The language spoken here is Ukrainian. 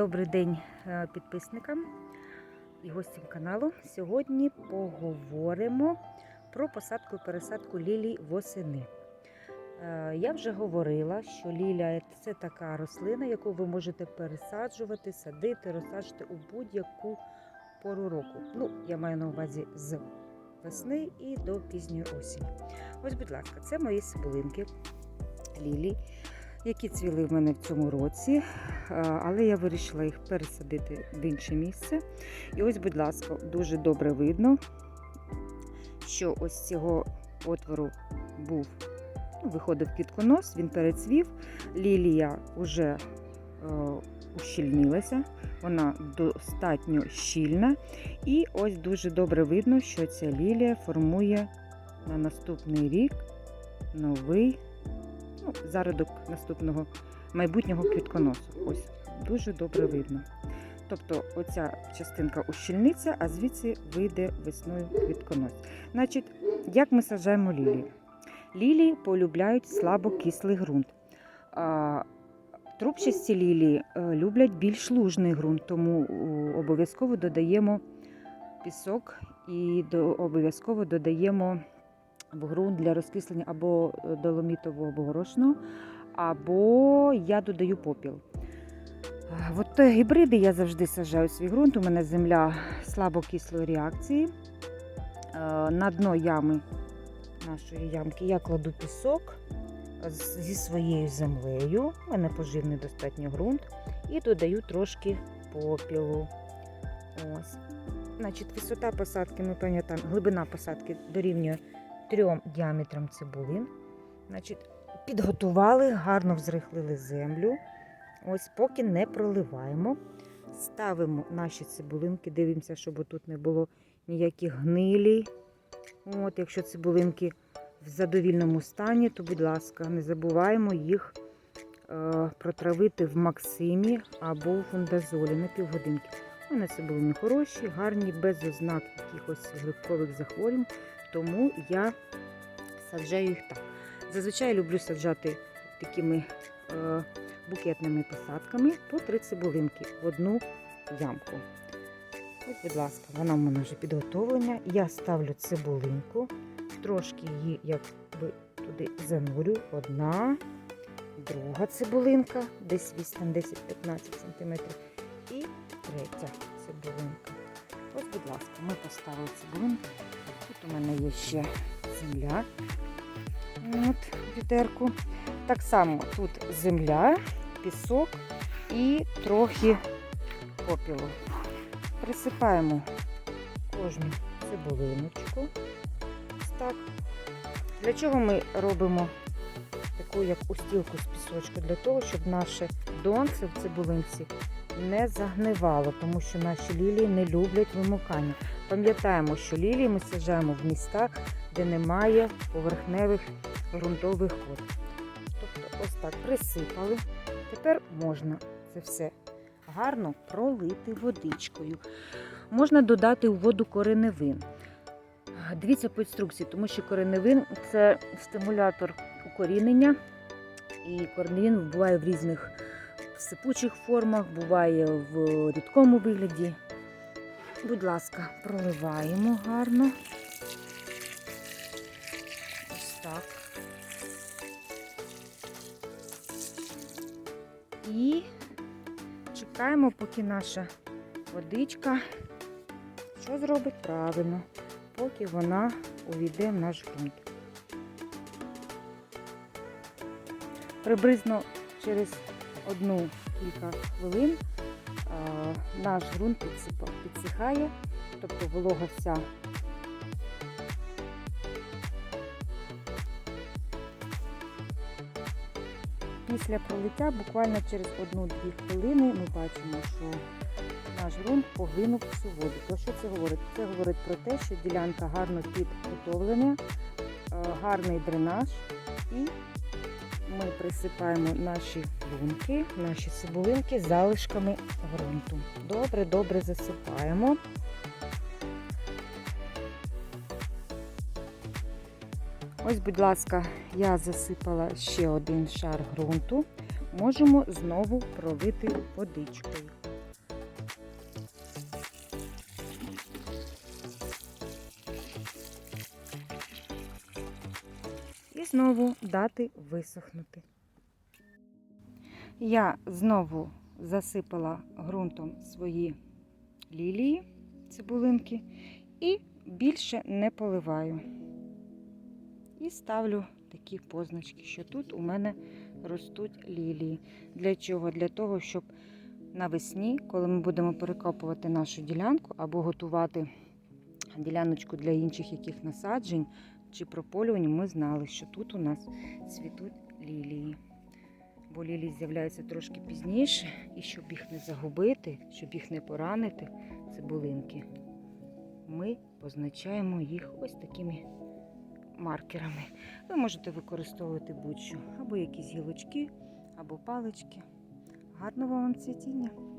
Добрий день е, підписникам і гостям каналу. Сьогодні поговоримо про посадку і пересадку лілій восени. Е, Я вже говорила, що лілія це така рослина, яку ви можете пересаджувати, садити, розсаджувати у будь-яку пору року. Ну, я маю на увазі з весни і до пізньої осені. Ось, будь ласка, це мої цибулинки лілій, які цвіли в мене в цьому році. Е, але я вирішила їх пересадити в інше місце. І ось, будь ласка, дуже добре видно, що ось цього отвору був, ну, виходив квітконос, він перецвів. Лілія вже е, ущільнилася, вона достатньо щільна. І ось дуже добре видно, що ця лілія формує на наступний рік новий зародок наступного майбутнього квітконосу. Ось дуже добре видно. Тобто оця частинка ущільниться, а звідси вийде весною квітконос. Значить, як ми саджаємо лілії? Лілії полюбляють слабокислий ґрунт. Трубчасті лілії е, люблять більш лужний ґрунт, тому е, обов'язково додаємо пісок і обов'язково додаємо в ґрунт для розкислення або е, доломітового або горошного, або я додаю попіл. Е, От е, гібриди я завжди саджаю в свій ґрунт. У мене земля слабокислої реакції. На дно ями нашої ямки я кладу пісок зі своєю землею. У мене поживний достатньо ґрунт. І додаю трошки попілу. Ось. Значить, висота посадки, ми пам'ятаємо, глибина посадки дорівнює трьом діаметрам цибулин. Значить, підготували, гарно взрихлили землю. Ось поки не проливаємо. Ставимо наші цибулинки, дивимося, щоб тут не було ніяких гнилі. От, якщо цибулинки в задовільному стані, то, будь ласка, не забуваємо їх е, протравити в максимі або в фундазолі на півгодинки. Мене цибулини хороші, гарні, без ознак якихось грибкових захворювань, тому я саджаю їх так. Зазвичай люблю саджати такими е, букетними посадками по три цибулинки в одну ямку. Ось, будь ласка, вона в мене вже підготовлена. Я ставлю цибулинку, трошки її якби туди занурю. Одна, друга цибулинка, десь відстань 10-15 см. І третя цибулинка. Ось, будь ласка, ми поставили цибулинку. Тут у мене є ще земля. От, відерку. Так само тут земля, пісок і трохи попілу. Присипаємо кожну цибулиночку. Ось так. Для чого ми робимо таку як устілку з пісочку? Для того, щоб наше донце в цибулинці не загнивало, тому що наші лілії не люблять вимикання. Пам'ятаємо, що лілії ми саджаємо в містах, де немає поверхневих ґрунтових вод. Тобто ось так присипали. Тепер можна це все гарно пролити водичкою. Можна додати у воду кореневин. Дивіться по інструкції, тому що кореневин це стимулятор укорінення. І кореневин буває в різних сипучих формах, буває в рідкому вигляді. Будь ласка, проливаємо гарно. Ось так. І чекаємо, поки наша водичка що зробить правильно, поки вона увійде в наш ґрунт. Приблизно через одну кілька хвилин наш ґрунт підсихає, тобто волога вся Після пролиття буквально через 1-2 хвилини ми бачимо, що наш ґрунт поглинув всю воду. Про що це говорить? Це говорить про те, що ділянка гарно підготовлена, гарний дренаж, і ми присипаємо наші лунки, наші цибулинки залишками ґрунту. Добре, добре засипаємо. Ось, будь ласка, я засипала ще один шар ґрунту. Можемо знову пролити водичкою. Знову дати висохнути. Я знову засипала ґрунтом свої лілії, цибулинки, і більше не поливаю. І ставлю такі позначки, що тут у мене ростуть лілії. Для чого? Для того, щоб навесні, коли ми будемо перекопувати нашу ділянку або готувати діляночку для інших яких насаджень чи прополювань, ми знали, що тут у нас цвітуть лілії. Бо лілії з'являються трошки пізніше, і щоб їх не загубити, щоб їх не поранити, цибулинки, ми позначаємо їх ось такими маркерами. Ви можете використовувати будь-що, або якісь гілочки, або палички. Гарного вам цвітіння!